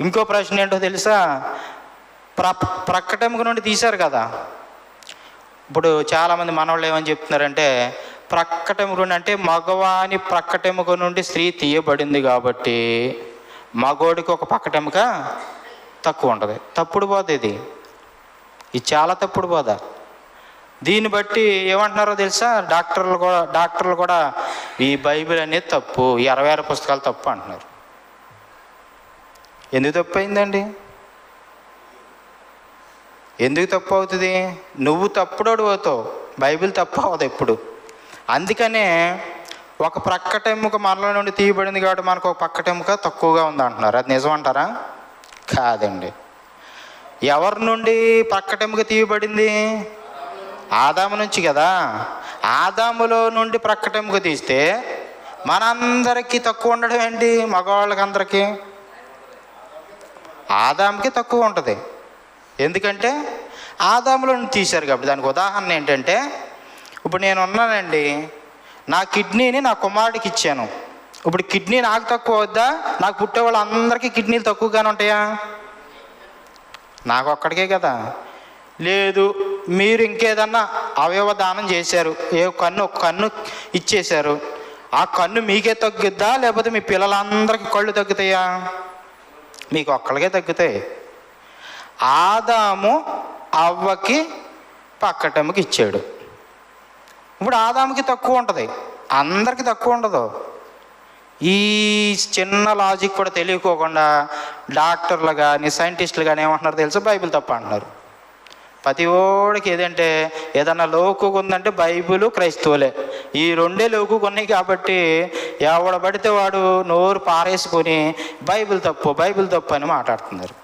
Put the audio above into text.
ఇంకో ప్రశ్న ఏంటో తెలుసా? ప్ర ప్రక్కటెముక నుండి తీశారు కదా. ఇప్పుడు చాలామంది మనవాళ్ళు ఏమని చెప్తున్నారంటే ప్రక్కటెముక నుండి అంటే మగవాని ప్రక్కటెముక నుండి స్త్రీ తీయబడింది కాబట్టి మగోడికి ఒక పక్కటెముక తక్కువ ఉంటుంది. తప్పుడు బోధ ఇది. ఇది చాలా తప్పుడు బోధ. దీన్ని బట్టి ఏమంటున్నారో తెలుసా? డాక్టర్లు కూడా డాక్టర్లు కూడా ఈ బైబిల్ అనేది తప్పు ఈ అరవై ఆరు పుస్తకాలు తప్పు అంటున్నారు. ఎందుకు తప్పు అయిందండి ఎందుకు తప్పు అవుతుంది నువ్వు తప్పుడు అడుగుతావు. బైబిల్ తప్పు అవ్వదు ఎప్పుడు. అందుకనే ఒక ప్రక్కటెముక మనలో నుండి తీయబడింది కాబట్టి మనకు ఒక పక్కటెముక తక్కువగా ఉంది అంటున్నారు. అది నిజమంటారా? కాదండి. ఎవరి నుండి ప్రక్కటెముక తీయబడింది? ఆదాము నుంచి కదా. ఆదాములో నుండి ప్రక్కటెముక తీస్తే మనందరికీ తక్కువ ఉండడం ఏంటి? మగవాళ్ళకి అందరికీ ఆదాంకి తక్కువ ఉంటుంది. ఎందుకంటే ఆదాములో తీశారు కాబట్టి దానికి ఉదాహరణ ఏంటంటే ఇప్పుడు నేను ఉన్నానండి నా కిడ్నీని నా కుమారుడికి ఇచ్చాను. ఇప్పుడు కిడ్నీ నాకు తక్కువ అవుద్దా? నాకు పుట్టే వాళ్ళందరికీ కిడ్నీలు తక్కువగానే ఉంటాయా? నాకు ఒక్కడికే కదా. లేదు మీరు ఇంకేదన్నా అవయవ దానం చేశారు ఏ కన్ను ఒక కన్ను ఇచ్చేశారు ఆ కన్ను మీకే తగ్గుద్దా? లేకపోతే మీ పిల్లలందరికీ కళ్ళు తగ్గుతాయా? మీకు ఒక్కళ్ళకే తగ్గుతాయి. ఆదాము అవ్వకి పక్కటమ్మకి ఇచ్చాడు. ఇప్పుడు ఆదాముకి తక్కువ ఉంటుంది. అందరికి తక్కువ ఉండదు. ఈ చిన్న లాజిక్ కూడా తెలియకోకుండా డాక్టర్లు కానీ సైంటిస్టులు కానీ ఏమంటున్నారు తెలుసు? బైబిల్ తప్ప అంటున్నారు. ప్రతి ఓడికి ఏదంటే ఏదన్నా లోకుగా ఉందంటే బైబిల్ క్రైస్తవులే. ఈ రెండే లోకుగా ఉన్నాయి కాబట్టి ఎవడ పడితే వాడు నోరు పారేసుకొని బైబిల్ తప్పు బైబిల్ తప్పు అని మాట్లాడుతున్నారు.